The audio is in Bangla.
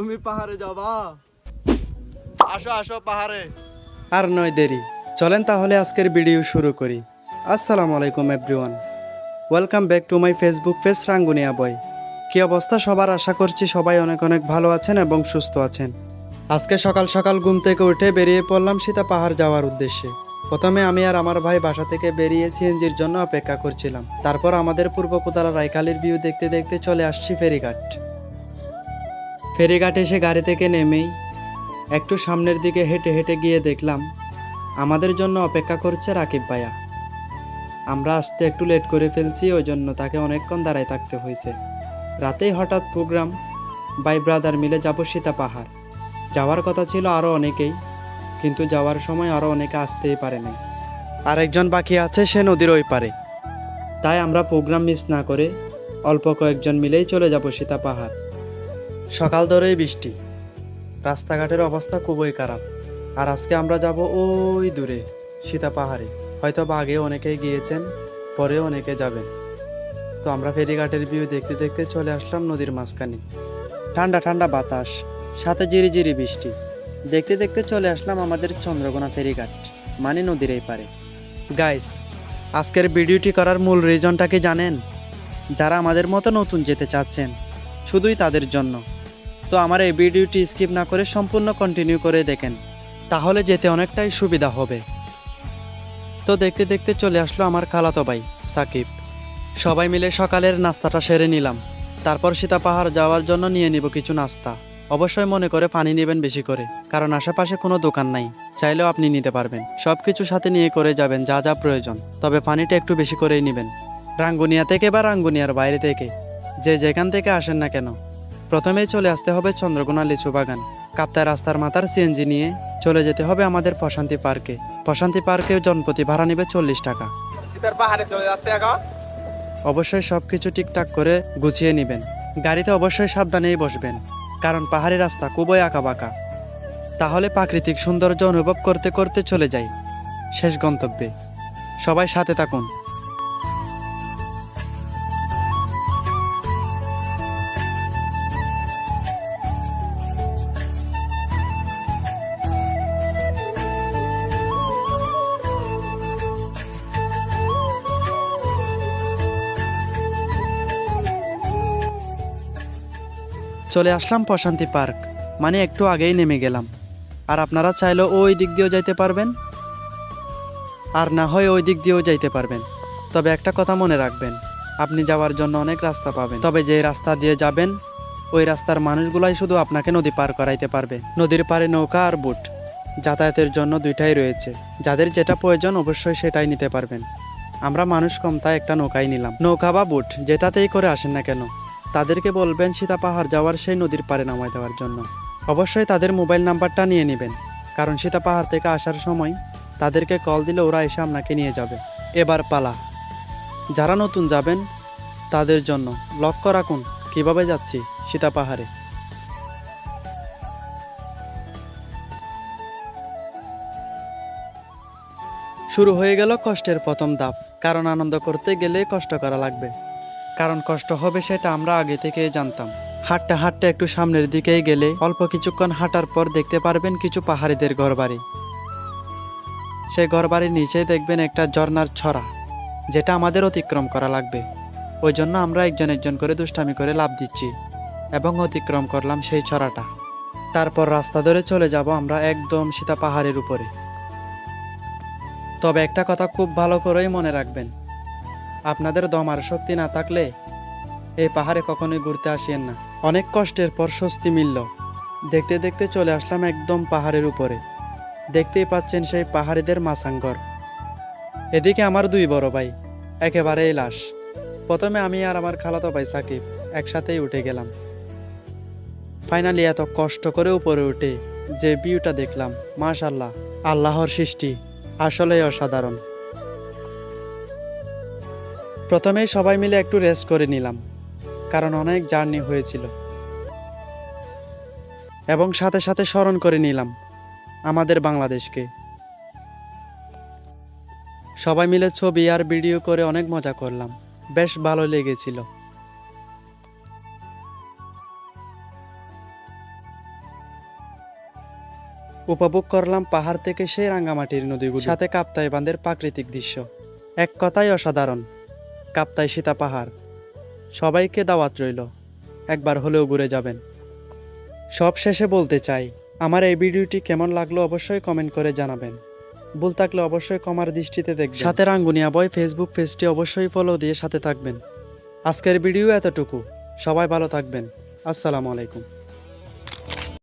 তুমি পাহাড়ে যাবা। আসো আসো পাহাড়ে। আর নয় দেরি। চলেন তাহলে আজকের ভিডিও শুরু করি। আসসালামু আলাইকুম everyone welcome back to my Facebook page Rangunia boy কি অবস্থা সবার? আশা করছি সবাই অনেক অনেক ভালো আছেন এবং সুস্থ আছেন। আজকে সকাল সকাল ঘুম থেকে উঠে বেরিয়ে পড়লাম সীতা পাহাড় যাওয়ার উদ্দেশ্যে। প্রথমে আমি আর আমার ভাই বাসা থেকে বেরিয়ে সিএনজির জন্য অপেক্ষা করছিলাম। তারপর আমাদের পূর্ব কোদালা রাইকালির ভিউ দেখতে দেখতে চলে আসছি ফেরিঘাট। ফেরিঘাটে এসে গাড়ি থেকে নেমেই একটু সামনের দিকে হেঁটে হেঁটে গিয়ে দেখলাম, আমাদের জন্য অপেক্ষা করছে রাকিব ভাইয়া। আমরা আসতে একটু লেট করে ফেলছি, ওই জন্য তাকে অনেকক্ষণ দাঁড়ায় থাকতে হয়েছে। রাতেই হঠাৎ প্রোগ্রাম বাই ব্রাদার মিলে যাব সীতা পাহাড়। যাওয়ার কথা ছিল আরও অনেকেই, কিন্তু যাওয়ার সময় আরও অনেকে আসতেই পারে নাই। আরেকজন বাকি আছে, সে নদীর ওই পারে। তাই আমরা প্রোগ্রাম মিস না করে অল্প কয়েকজন মিলেই চলে যাব সীতা পাহাড়। সকাল ধরেই বৃষ্টি। রাস্তাঘাটের অবস্থা খুবই খারাপ। আর আজকে আমরা যাব ওই দূরে, সীতা পাহাড়ে। হয়তো বা আগে অনেকেই গিয়েছেন পরেও অনেকে যাবেন। তো আমরা ফেরিঘাটের ভিউ দেখতে দেখতে চলে আসলাম নদীর মাঝখানে। ঠান্ডা ঠান্ডা বাতাস, সাথে জিরি জিরি বৃষ্টি। দেখতে দেখতে চলে আসলাম আমাদের চন্দ্রকোনা ফেরিঘাট মানে নদীর এই পারে। গাইস আজকের ভিডিওটি করার মূল রিজনটা কি জানেন? যারা আমাদের মতো নতুন যেতে চাচ্ছেন, শুধুই তাদের জন্য। তো আমার এই ভিডিওটি স্কিপ না করে সম্পূর্ণ কন্টিনিউ করে দেখেন, তাহলে যেতে অনেকটাই সুবিধা হবে। তো দেখতে দেখতে চলে আসলো আমার খালাতো ভাই, সাকিব। সবাই মিলে সকালের নাস্তাটা সেরে নিলাম। তারপর সীতা পাহাড় যাওয়ার জন্য নিয়ে নিব কিছু নাস্তা। অবশ্যই মনে করে পানি নেবেন বেশি করে, কারণ আশেপাশে কোনো দোকান নাই। চাইলেও আপনি নিতে পারবেন। সব কিছু সাথে নিয়ে করে যাবেন, যা যা প্রয়োজন। তবে পানিটা একটু বেশি করেই নেবেন। রাঙ্গুনিয়া থেকে বা রাঙ্গুনিয়ার বাইরে থেকে, যে যেখান থেকে আসেন না কেন প্রথমেই চলে আসতে হবে চন্দ্রকোনা লিচু বাগান। কাপ্তায় রাস্তার মাথার সিএনজি নিয়ে চলে যেতে হবে আমাদের প্রশান্তি পার্কে। প্রশান্তি পার্কে জনপ্রতি ভাড়া নেবে চল্লিশ টাকা। পাহাড়ে চলে যাচ্ছে এখন। অবশ্যই সব কিছু ঠিকঠাক করে গুছিয়ে নেবেন। গাড়িতে অবশ্যই সাবধানেই বসবেন কারণ পাহাড়ি রাস্তা খুবই আঁকা বাঁকা তাহলে প্রাকৃতিক সৌন্দর্য অনুভব করতে করতে চলে যাই। শেষ গন্তব্যে। সবাই সাথে থাকুন। চলে আসলাম প্রশান্তি পার্ক। মানে একটু আগেই নেমে গেলাম। আর আপনারা চাইলেও ওই দিক দিয়েও যাইতে পারবেন। আর না হয় ওই দিক দিয়েও যাইতে পারবেন। তবে একটা কথা মনে রাখবেন, আপনি যাওয়ার জন্য অনেক রাস্তা পাবেন। তবে যে রাস্তা দিয়ে যাবেন, ওই রাস্তার মানুষগুলাই শুধু আপনাকে নদী পার করাইতে পারবে। নদীর পারে নৌকা আর বুট, যাতায়াতের জন্য দুইটাই রয়েছে। যাদের যেটা প্রয়োজন অবশ্যই সেটাই নিতে পারবেন। আমরা মানুষ কম, তাই একটা নৌকাই নিলাম। নৌকা বা বুট, যেটাতেই করে আসেন না কেন। তাদেরকে বলবেন সীতা পাহাড় যাওয়ার সেই নদীর পারে নামায় দেওয়ার জন্য। অবশ্যই তাদের মোবাইল নাম্বারটা নিয়ে নেবেন, কারণ সীতা পাহাড় থেকে আসার সময় তাদেরকে কল দিলে ওরা এসে আপনাকে নিয়ে যাবে। এবার পালা। যারা নতুন যাবেন, তাদের জন্য লক্ষ্য রাখুন, কীভাবে যাচ্ছি সীতা পাহাড়ে। শুরু হয়ে গেল কষ্টের প্রথম ধাপ, কারণ আনন্দ করতে গেলে কষ্ট করা লাগবে। কারণ কষ্ট হবে সেটা আমরা আগে থেকেই জানতাম। হাঁটতে হাঁটতে একটু সামনের দিকেই গেলে অল্প কিছুক্ষণ হাঁটার পর দেখতে পারবেন কিছু পাহাড়িদের ঘরবাড়ি। সেই ঘরবাড়ির নিচেই দেখবেন একটা ঝর্ণার ছড়া, যেটা আমাদের অতিক্রম করা লাগবে। ওই জন্য আমরা একজন একজন করে দুষ্টামি করে লাভ দিচ্ছি এবং অতিক্রম করলাম সেই ছড়াটা। তারপর রাস্তা ধরে চলে যাব আমরা একদম সীতা পাহাড়ের উপরে। তবে একটা কথা খুব ভালো করেই মনে রাখবেন আপনাদের দম আর শক্তি না থাকলে এই পাহাড়ে কখনোই ঘুরতে আসিয়েন না। অনেক কষ্টের পর স্বস্তি মিলল। দেখতে দেখতে চলে আসলাম একদম পাহাড়ের উপরে। দেখতেই পাচ্ছেন সেই পাহাড়িদের মাসাঙ্গর এদিকে আমার দুই বড় ভাই, একেবারেই লাশ। প্রথমে আমি আর আমার খালাতো ভাই সাকিব একসাথেই উঠে গেলাম। ফাইনালি এত কষ্ট করে উপরে উঠে যে ভিউটা দেখলাম মাশাল্লাহ আল্লাহর সৃষ্টি, আসলেই অসাধারণ। প্রথমেই সবাই মিলে একটু রেস্ট করে নিলাম, কারণ অনেক জার্নি হয়েছিল। এবং সাথে সাথে স্মরণ করে নিলাম আমাদের বাংলাদেশকে। সবাই মিলে ছবি আর ভিডিও করে অনেক মজা করলাম। বেশ ভালো লেগেছিল। উপভোগ করলাম পাহাড় থেকে সেই রাঙ্গামাটির নদীগুলো, সাথে কাপ্তাই বাঁধের প্রাকৃতিক দৃশ্য। এক কথাই অসাধারণ। কাপ্তাই সীতা পাহাড়। সবাইকে দাওয়াত রইল। একবার হলেও ঘুরে যাবেন। সব শেষে বলতে চাই, আমার এই ভিডিওটি কেমন লাগল অবশ্যই কমেন্ট করে জানাবেন। ভুল থাকলে অবশ্যই কমার দৃষ্টিতে দেখবেন। সাথে রাঙ্গুনিয়া বয় ফেসবুক পেজটি অবশ্যই ফলো দিয়ে সাথে থাকবেন। আজকের ভিডিও এতটুকু। সবাই ভালো থাকবেন। আসসালামু আলাইকুম।